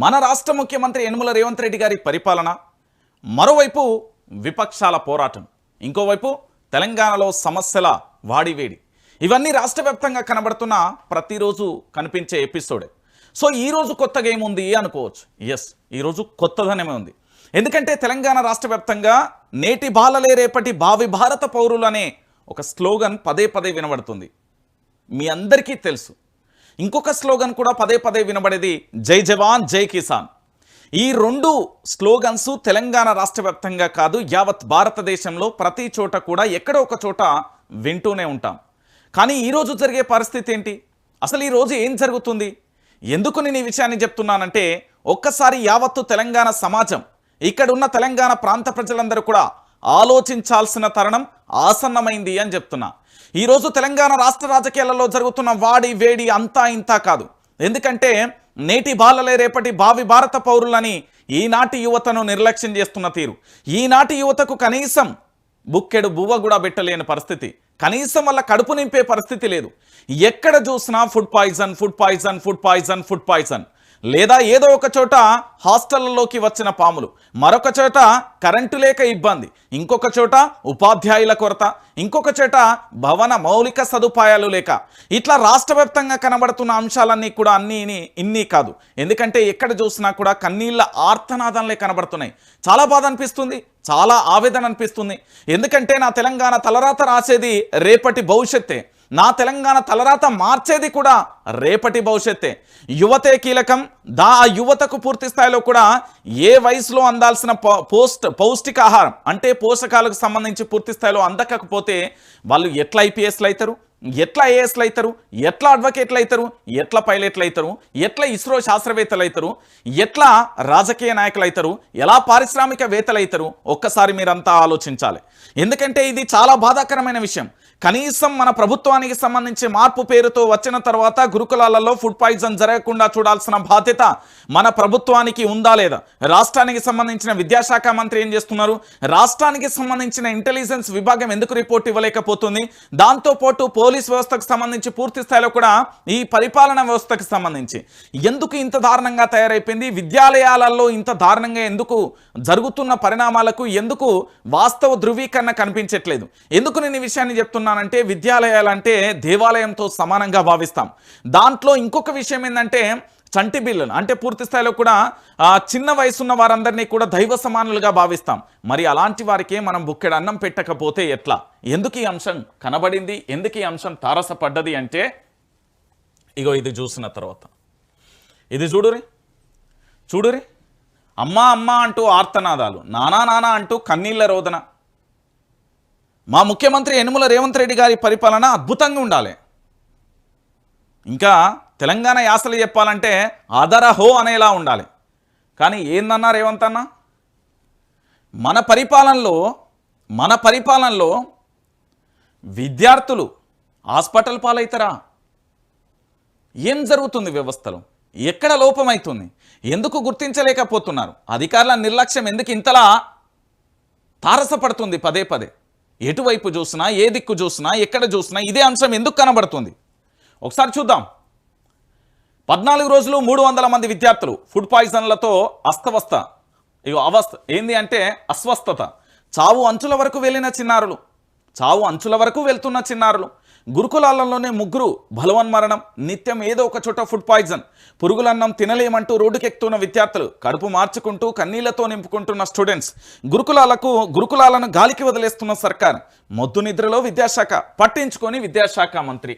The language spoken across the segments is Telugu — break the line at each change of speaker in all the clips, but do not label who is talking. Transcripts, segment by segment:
మన రాష్ట్ర ముఖ్యమంత్రి యనుమల రేవంత్ రెడ్డి గారి పరిపాలన మరోవైపు విపక్షాల పోరాటం ఇంకోవైపు తెలంగాణలో సమస్యల వాడివేడి. ఇవన్నీ రాష్ట్ర వ్యాప్తంగా కనబడుతున్న ప్రతిరోజు కనిపించే ఎపిసోడే. సో ఈరోజు కొత్తగా ఏముంది అనుకోవచ్చు. ఎస్ ఈరోజు కొత్తదనమే ఉంది. ఎందుకంటే తెలంగాణ రాష్ట్ర వ్యాప్తంగా నేటి బాలలే రేపటి భావి భారత పౌరులు అనే ఒక స్లోగన్ పదే పదే వినబడుతుంది. మీ అందరికీ తెలుసు. ఇంకొక స్లోగన్ కూడా పదే పదే వినబడేది జై జవాన్ జై కిసాన్. ఈ రెండు స్లోగన్స్ తెలంగాణ రాష్ట్ర వ్యాప్తంగా కాదు యావత్ భారతదేశంలో ప్రతి చోట కూడా ఎక్కడో ఒక చోట వింటూనే ఉంటాం. కానీ ఈరోజు జరిగే పరిస్థితి ఏంటి? అసలు ఈరోజు ఏం జరుగుతుంది? ఎందుకు నేను ఈ విషయాన్ని చెప్తున్నానంటే ఒక్కసారి యావత్తు తెలంగాణ సమాజం ఇక్కడున్న తెలంగాణ ప్రాంత ప్రజలందరూ కూడా ఆలోచించాల్సిన తరుణం ఆసన్నమైంది అని చెప్తున్నా. ఈరోజు తెలంగాణ రాష్ట్ర రాజకీయాలలో జరుగుతున్న వాడి వేడి అంతా ఇంతా కాదు. ఎందుకంటే నేటి బాలలే రేపటి భావి భారత పౌరులని ఈనాటి యువతను నిర్లక్ష్యం చేస్తున్న తీరు. ఈనాటి యువతకు కనీసం బుక్కెడు బువ్వ కూడా పెట్టలేని పరిస్థితి. కనీసం వల్ల కడుపు నింపే పరిస్థితి లేదు. ఎక్కడ చూసినా food poison food poison food poison food poison. లేదా ఏదో ఒక చోట హాస్టళ్ళలోకి వచ్చిన పాములు. మరొక చోట కరెంటు లేక ఇబ్బంది. ఇంకొక చోట ఉపాధ్యాయుల కొరత. ఇంకొక చోట భవన మౌలిక సదుపాయాలు లేక. ఇట్లా రాష్ట్ర కనబడుతున్న అంశాలన్నీ కూడా అన్నీ ఇన్నీ ఇన్ని కాదు. ఎందుకంటే ఎక్కడ చూసినా కూడా కన్నీళ్ళ ఆర్తనాదంలే కనబడుతున్నాయి. చాలా బాధ అనిపిస్తుంది. చాలా ఆవేదన అనిపిస్తుంది. ఎందుకంటే నా తెలంగాణ తలరాత రాసేది రేపటి భవిష్యత్తే. నా తెలంగాణ తలరాత మార్చేది కూడా రేపటి భవిష్యత్తే. యువతే కీలకం. దా యువతకు పూర్తి స్థాయిలో కూడా ఏ వయసులో అందాల్సిన పోస్ట్ పౌష్టికాహారం అంటే పోషకాలకు సంబంధించి పూర్తి స్థాయిలో అందకపోతే వాళ్ళు ఎట్లా ఐపీఎస్లు అవుతారు ఎట్లా ఏఎస్లు అవుతారు ఎట్లా అడ్వకేట్లు అవుతారు ఎట్లా పైలట్లు అవుతారు ఎట్లా ఇస్రో శాస్త్రవేత్తలు అవుతారు ఎట్లా రాజకీయ నాయకులు అవుతారు ఎలా పారిశ్రామికవేత్తలు అవుతారు ఒక్కసారి మీరంతా ఆలోచించాలి. ఎందుకంటే ఇది చాలా బాధాకరమైన విషయం. కనీసం మన ప్రభుత్వానికి సంబంధించి మార్పు పేరుతో వచ్చిన తర్వాత గురుకులాలలో ఫుడ్ పాయిజన్ జరగకుండా చూడాల్సిన బాధ్యత మన ప్రభుత్వానికి ఉందా లేదా? రాష్ట్రానికి సంబంధించిన విద్యాశాఖ మంత్రి ఏం చేస్తున్నారు? రాష్ట్రానికి సంబంధించిన ఇంటెలిజెన్స్ విభాగం ఎందుకు రిపోర్ట్ ఇవ్వలేకపోతుంది? దాంతోపాటు పోలీస్ వ్యవస్థకు సంబంధించి పూర్తి స్థాయిలో కూడా ఈ పరిపాలన వ్యవస్థకు సంబంధించి ఎందుకు ఇంత దారుణంగా తయారైపోయింది? విద్యాలయాలలో ఇంత దారుణంగా ఎందుకు జరుగుతున్న పరిణామాలకు ఎందుకు వాస్తవ ధృవీకరణ కనిపించట్లేదు? ఎందుకు నేను ఈ విషయాన్ని చెప్తున్నానంటే విద్యాలయాలంటే దేవాలయంతో సమానంగా భావిస్తాం. దాంట్లో ఇంకొక విషయం ఏంటంటే చంటి బిల్లులు అంటే పూర్తి స్థాయిలో కూడా చిన్న వయసున్న వారందరినీ కూడా దైవ సమానులుగా భావిస్తాం. మరి అలాంటి వారికి మనం బుక్కెడు అన్నం పెట్టకపోతే ఎట్లా? ఎందుకు ఈ అంశం కనబడింది? ఎందుకు ఈ అంశం తారసపడ్డది అంటే ఇగో ఇది చూసిన తర్వాత. ఇది చూడురి చూడురి అమ్మా అమ్మా అంటూ ఆర్తనాదాలు నానా నానా అంటూ కన్నీళ్ళ రోదన. మా ముఖ్యమంత్రి యనుమల రేవంత్ రెడ్డి గారి పరిపాలన అద్భుతంగా ఉండాలి. ఇంకా తెలంగాణ యాసలు చెప్పాలంటే అదరహో అనేలా ఉండాలి. కానీ ఏందన్నా రేవంత్ అన్న? మన పరిపాలనలో మన పరిపాలనలో విద్యార్థులు హాస్పిటల్ పాలవుతారా? ఏం జరుగుతుంది వ్యవస్థలో? ఎక్కడ లోపమవుతుంది ఎందుకు గుర్తించలేకపోతున్నారు? అధికారుల నిర్లక్ష్యం ఎందుకు ఇంతలా తారసపడుతుంది పదే పదే? ఎటువైపు చూసినా ఏ దిక్కు చూసినా ఎక్కడ చూసినా ఇదే అంశం ఎందుకు కనబడుతుంది? ఒకసారి చూద్దాం. పద్నాలుగు రోజులు మూడు వందల మంది విద్యార్థులు ఫుడ్ పాయిజన్లతో అస్తవస్థ ఇగో అవస్థ ఏంది అంటే అస్వస్థత. చావు అంచుల వరకు వెళ్ళిన చిన్నారులు. చావు అంచుల వరకు వెళ్తున్న చిన్నారులు. గురుకులాలలోనే ముగ్గురు బలవన్మరణం నిత్యం ఏదో ఒక చోట ఫుడ్ పాయిజన్. పురుగులన్నం తినలేమంటూ రోడ్డుకెక్కుతున్న విద్యార్థులు కడుపు మార్చుకుంటూ కన్నీళ్ళతో నింపుకుంటున్న స్టూడెంట్స్. గురుకులాలకు గురుకులాలను గాలికి వదిలేస్తున్న సర్కార్. మొద్దు నిద్రలో విద్యాశాఖ పట్టించుకొని విద్యాశాఖ మంత్రి.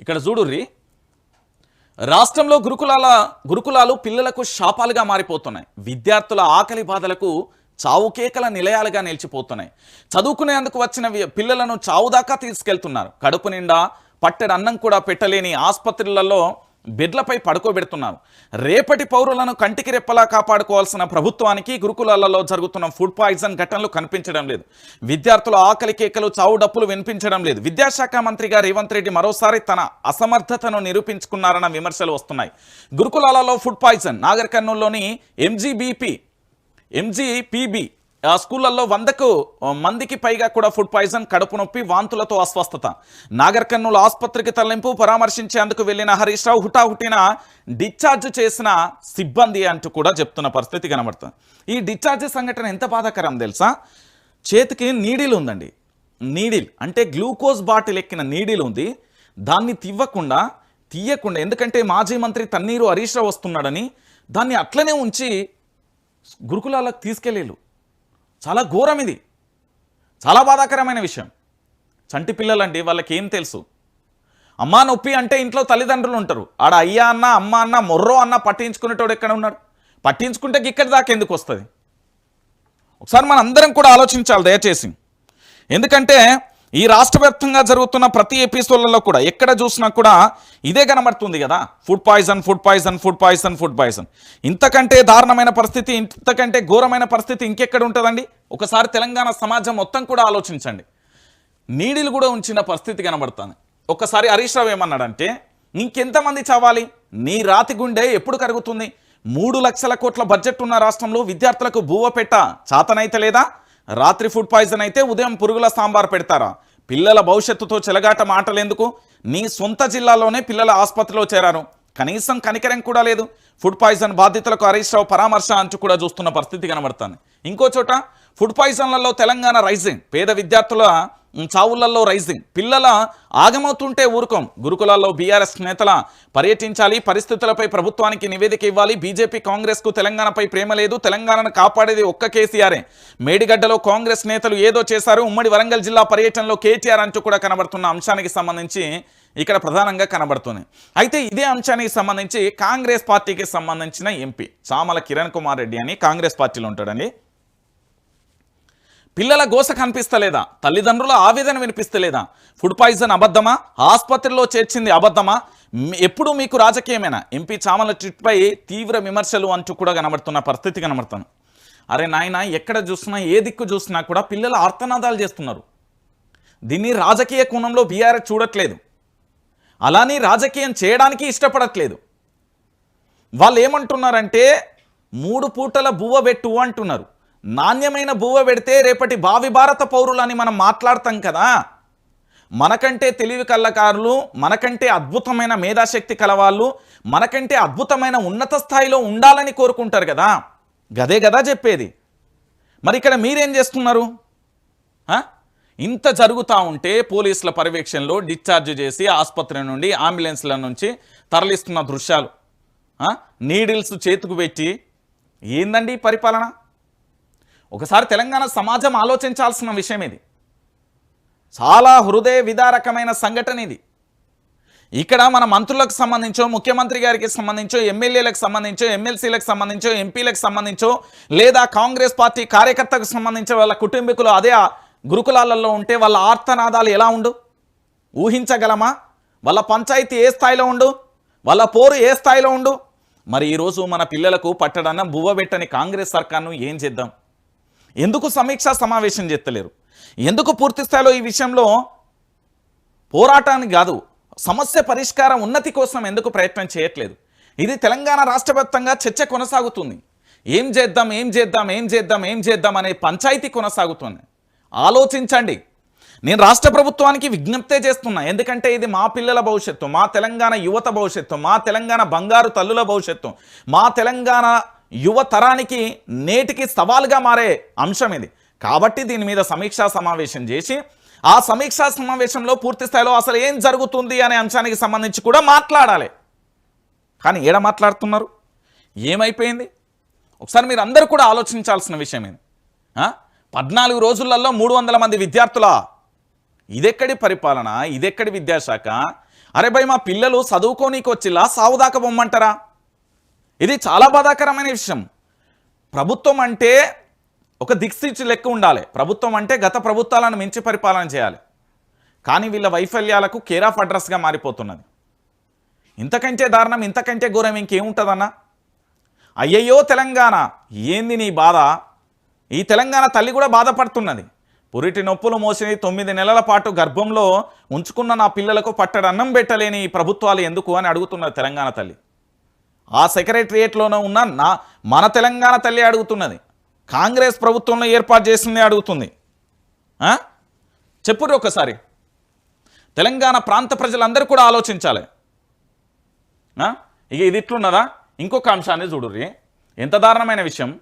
ఇక్కడ చూడుర్రి. రాష్ట్రంలో గురుకులాల గురుకులాలు పిల్లలకు శాపాలుగా మారిపోతున్నాయి. విద్యార్థుల ఆకలి బాధలకు చావు కేకల నిలయాలుగా నిలిచిపోతున్నాయి. చదువుకునేందుకు వచ్చిన వి- పిల్లలను చావు దాకా తీసుకెళ్తున్నారు. కడుపు నిండా పట్టెడు అన్నం కూడా పెట్టలేని ఆసుపత్రులలో బెడ్లపై పడుకోబెడుతున్నారు. రేపటి పౌరులను కంటికి రెప్పలా కాపాడుకోవాల్సిన ప్రభుత్వానికి గురుకులాలలో జరుగుతున్న ఫుడ్ పాయిజన్ ఘటనలు కనిపించడం లేదు. విద్యార్థుల ఆకలి కేకలు చావు డప్పులు వినిపించడం లేదు. విద్యాశాఖ మంత్రిగా రేవంత్ రెడ్డి మరోసారి తన అసమర్థతను నిరూపించుకున్నారన్న విమర్శలు వస్తున్నాయి. గురుకులాలలో ఫుడ్ పాయిజన్ నాగర్ కర్నూలులోని ఎంజీబీపీ ఎంజీపీబీ ఆ స్కూళ్ళల్లో వందకు మందికి పైగా కూడా ఫుడ్ పాయిజన్ కడుపు నొప్పి వాంతులతో అస్వస్థత. నాగర్ కర్నూలు ఆసుపత్రికి తరలింపు పరామర్శించేందుకు వెళ్ళిన హరీష్ రావు హుటాహుటిన డిశ్చార్జ్ చేసిన సిబ్బంది అంటూ కూడా చెప్తున్న పరిస్థితి కనబడుతుంది. ఈ డిశ్చార్జ్ సంఘటన ఎంత బాధాకరం తెలుసా? చేతికి నీడిల్ ఉందండి. నీడిల్ అంటే గ్లూకోజ్ బాటిల్ ఎక్కిన నీడిల్ ఉంది. దాన్ని తివ్వకుండా తీయకుండా ఎందుకంటే మాజీ మంత్రి తన్నీరు హరీష్ రావు వస్తున్నాడని దాన్ని అట్లనే ఉంచి గురుకులాలకు తీసుకెళ్ళేళ్ళు. చాలా ఘోరం ఇది చాలా బాధాకరమైన విషయం. చంటి పిల్లలండి వాళ్ళకి ఏం తెలుసు? అమ్మా నొప్పి అంటే ఇంట్లో తల్లిదండ్రులు ఉంటారు. ఆడ అయ్యా అన్న అమ్మ అన్న మొర్రో అన్న పట్టించుకునేటోడు ఎక్కడ ఉన్నాడు? పట్టించుకుంటే ఇక్కడి దాకా ఎందుకు వస్తుంది? ఒకసారి మనందరం కూడా ఆలోచించాలి దయచేసి. ఎందుకంటే ఈ రాష్ట్ర వ్యాప్తంగా జరుగుతున్న ప్రతి ఎపిసోడ్లలో కూడా ఎక్కడ చూసినా కూడా ఇదే కనబడుతుంది కదా. Food poison food poison food poison food poison ఇంతకంటే దారుణమైన పరిస్థితి ఇంతకంటే ఘోరమైన పరిస్థితి ఇంకెక్కడ ఉంటుందండి? ఒకసారి తెలంగాణ సమాజం మొత్తం కూడా ఆలోచించండి. నీడిలు కూడా ఉంచిన పరిస్థితి కనబడుతుంది. ఒక్కసారి హరీష్ రావు ఏమన్నాడంటే ఇంకెంతమంది చావాలి? నీ రాతి గుండె ఎప్పుడు కరుగుతుంది? మూడు లక్షల కోట్ల బడ్జెట్ ఉన్న రాష్ట్రంలో విద్యార్థులకు బువ్వ పెట్ట చాతనైతే లేదా? రాత్రి ఫుడ్ పాయిజన్ అయితే ఉదయం పురుగుల సాంబార్ పెడతారా? పిల్లల భవిష్యత్తుతో చెలగాట మాటలేందుకు? నీ సొంత జిల్లాలోనే పిల్లల ఆసుపత్రిలో చేరారు కనీసం కనికరం కూడా లేదు. ఫుడ్ పాయిజన్ బాధితులకు హరీష్ రావు పరామర్శ అంటూ కూడా చూస్తున్న పరిస్థితి కనబడుతుంది. ఇంకో చోట ఫుడ్ పాయిజన్లలో తెలంగాణ రైజింగ్ పేద విద్యార్థుల చావులల్లో రైజింగ్ పిల్లల ఆగమవుతుంటే ఊరుకోం. గురుకులాల్లో బీఆర్ఎస్ నేతల పర్యటించాలి. పరిస్థితులపై ప్రభుత్వానికి నివేదిక ఇవ్వాలి. బీజేపీ కాంగ్రెస్కు తెలంగాణపై ప్రేమ లేదు. తెలంగాణను కాపాడేది ఒక్క కేసీఆరే. మేడిగడ్డలో కాంగ్రెస్ నేతలు ఏదో చేశారు. ఉమ్మడి వరంగల్ జిల్లా పర్యటనలో కేటీఆర్ అంటూ కూడా కనబడుతున్న అంశానికి సంబంధించి ఇక్కడ ప్రధానంగా కనబడుతుంది అయితే ఇదే అంశానికి సంబంధించి కాంగ్రెస్ పార్టీకి సంబంధించిన ఎంపీ చామల కిరణ్ కుమార్ రెడ్డి అని కాంగ్రెస్ పార్టీలో ఉంటాడండి. పిల్లల గోస కనిపిస్తలేదా? తల్లిదండ్రుల ఆవేదన వినిపిస్తలేదా? ఫుడ్ పాయిజన్ అబద్ధమా? ఆసుపత్రిలో చేర్చింది అబద్ధమా? ఎప్పుడూ ఎప్పుడు మీకు రాజకీయమేనా? ఎంపీ చామల ట్రిట్పై తీవ్ర విమర్శలు అంటూ కూడా కనబడుతున్న పరిస్థితి కనబడుతాను అరే నాయన ఎక్కడ చూసినా ఏ దిక్కు చూసినా కూడా పిల్లలు ఆర్తనాదాలు చేస్తున్నారు. దీన్ని రాజకీయ కోణంలో బీఆర్ఎస్ చూడట్లేదు. అలానే రాజకీయం చేయడానికి ఇష్టపడట్లేదు. వాళ్ళు ఏమంటున్నారంటే మూడు పూటల బువ్వ పెట్టు అంటున్నారు. నాణ్యమైన బువ్వ పెడితే రేపటి భావి భారత పౌరులని మనం మాట్లాడతాం కదా. మనకంటే తెలివి కళ్ళకారులు మనకంటే అద్భుతమైన మేధాశక్తి కలవాళ్ళు మనకంటే అద్భుతమైన ఉన్నత స్థాయిలో ఉండాలని కోరుకుంటారు కదా. గదే కదా చెప్పేది. మరి ఇక్కడ మీరేం చేస్తున్నారు? ఇంత జరుగుతూ ఉంటే పోలీసుల పర్యవేక్షణలో డిశ్చార్జ్ చేసి ఆసుపత్రి నుండి అంబులెన్స్ల నుంచి తరలిస్తున్న దృశ్యాలు. నీడిల్స్ చేతుకు పెట్టి ఏందండి పరిపాలన? ఒకసారి తెలంగాణ సమాజం ఆలోచించాల్సిన విషయం ఇది. చాలా హృదయ విదారకమైన సంఘటన ఇది. ఇక్కడ మన మంత్రులకు సంబంధించో ముఖ్యమంత్రి గారికి సంబంధించో ఎమ్మెల్యేలకు సంబంధించో ఎమ్మెల్సీలకు సంబంధించో ఎంపీలకు సంబంధించో లేదా కాంగ్రెస్ పార్టీ కార్యకర్తకు సంబంధించి వాళ్ళ కుటుంబీకులు అదే గురుకులాలలో ఉంటే వాళ్ళ ఆర్తనాదాలు ఎలా ఉండు? ఊహించగలమా? వాళ్ళ పంచాయతీ ఏ స్థాయిలో ఉండు? వాళ్ళ పోరు ఏ స్థాయిలో ఉండు? మరి ఈరోజు మన పిల్లలకు పట్టడన్న బువ్వబెట్టని కాంగ్రెస్ సర్కార్ను ఏం చేద్దాం? ఎందుకు సమీక్షా సమావేశం చేస్తలేరు? ఎందుకు పూర్తి స్థాయిలో ఈ విషయంలో పోరాటానికి కాదు సమస్య పరిష్కారం ఉన్నతి కోసం ఎందుకు ప్రయత్నం చేయట్లేదు? ఇది తెలంగాణ రాష్ట్ర చర్చ కొనసాగుతుంది. ఏం చేద్దాం ఏం చేద్దాం ఏం చేద్దాం ఏం చేద్దాం అనే పంచాయతీ కొనసాగుతుంది. ఆలోచించండి. నేను రాష్ట్ర ప్రభుత్వానికి విజ్ఞప్తే చేస్తున్నా. ఎందుకంటే ఇది మా పిల్లల భవిష్యత్తు మా తెలంగాణ యువత భవిష్యత్తు మా తెలంగాణ బంగారు తల్లుల భవిష్యత్తు మా తెలంగాణ యువతరానికి నేటికి సవాలుగా మారే అంశం ఇది. కాబట్టి దీని మీద సమీక్షా సమావేశం చేసి ఆ సమీక్షా సమావేశంలో పూర్తి స్థాయిలో అసలు ఏం జరుగుతుంది అనే అంశానికి సంబంధించి కూడా మాట్లాడాలి. కానీ ఏడ మాట్లాడుతున్నారు? ఏమైపోయింది? ఒకసారి మీరు అందరూ కూడా ఆలోచించాల్సిన విషయం ఏంది పద్నాలుగు రోజులలో మూడు వందల మంది విద్యార్థుల? ఇదెక్కడి పరిపాలన? ఇదెక్కడి విద్యాశాఖ? అరే భయ్ మా పిల్లలు చదువుకోనీకి వచ్చిలా సావుదాకా బొమ్మంటారా? ఇది చాలా బాధాకరమైన విషయం. ప్రభుత్వం అంటే ఒక దిక్సూచి లెక్క ఉండాలి. ప్రభుత్వం అంటే గత ప్రభుత్వాలను మించి పరిపాలన చేయాలి. కానీ వీళ్ళ వైఫల్యాలకు కేర్ ఆఫ్ అడ్రస్గా మారిపోతున్నది. ఇంతకంటే దారుణం ఇంతకంటే ఘోరం ఇంకేముంటుందన్నా? అయ్యయ్యో తెలంగాణ ఏంది నీ బాధ? ఈ తెలంగాణ తల్లి కూడా బాధపడుతున్నది. పురిటి నొప్పులు మోసిని తొమ్మిది నెలల పాటు గర్భంలో ఉంచుకున్న నా పిల్లలకు పట్టడన్నం పెట్టలేని ప్రభుత్వాలు ఎందుకు అని అడుగుతున్నది తెలంగాణ తల్లి. ఆ సెక్రటరియేట్లోనే ఉన్న నా మన తెలంగాణ తల్లి అడుగుతున్నది. కాంగ్రెస్ ప్రభుత్వంలో ఏర్పాటు చేసింది అడుగుతుంది. ఆ? చెప్పుర్రి ఒకసారి తెలంగాణ ప్రాంత ప్రజలందరూ కూడా ఆలోచించాలి. ఇక ఇది ఇట్లున్నదా? ఇంకొక అంశాన్ని చూడుర్రి. ఎంత దారుణమైన విషయం.